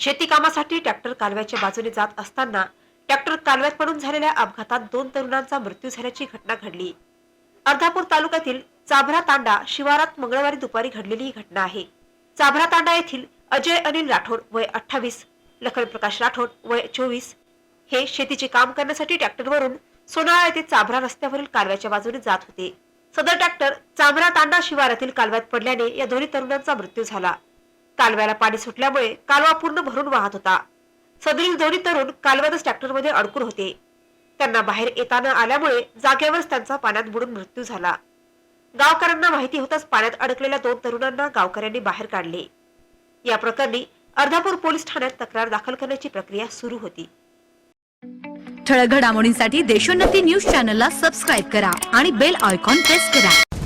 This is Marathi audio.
शेती कामासाठी ट्रॅक्टर कालव्याच्या बाजूने जात असताना ट्रॅक्टर कालव्यात पडून झालेल्या अपघातात दोन तरुणांचा मृत्यू झाल्याची घटना घडली. अर्धापूर तालुक्यातील चाभरा तांडा शिवारात मंगळवारी दुपारी घडलेली ही घटना आहे. चाभरा तांडा येथील अजय अनिल राठोड वय अठ्ठावीस लखन प्रकाश राठोड वय चोवीस हे शेतीचे काम करण्यासाठी ट्रॅक्टरवरून सोनाळा येथे चाभरा रस्त्यावरील कालव्याच्या बाजूने जात होते. सदर ट्रॅक्टर चाभरा तांडा शिवारातील कालव्यात पडल्याने या दोन्ही तरुणांचा मृत्यू झाला. कालव्याला पाणी सुटल्यामुळे कालवा पूर्ण भरून वाहत होता. सदरील दोन्ही तरुण कालव्यातच ट्रॅक्टरमध्ये अडकून होते. त्यांना बाहेर येता न आल्यामुळे जागेवरच त्यांचा पाण्यात बुडून मृत्यू झाला. गावकऱ्यांना माहिती होताच पाण्यात अडकलेल्या दोन तरुणांना गावकऱ्यांनी बाहेर काढले. या प्रकरणी अर्धापूर पोलीस ठाण्यात तक्रार दाखल करण्याची प्रक्रिया सुरू होती. ठळक घडामोडींसाठी देशोन्नती न्यूज चॅनलला सबस्क्राईब करा आणि बेल आयकॉन प्रेस करा.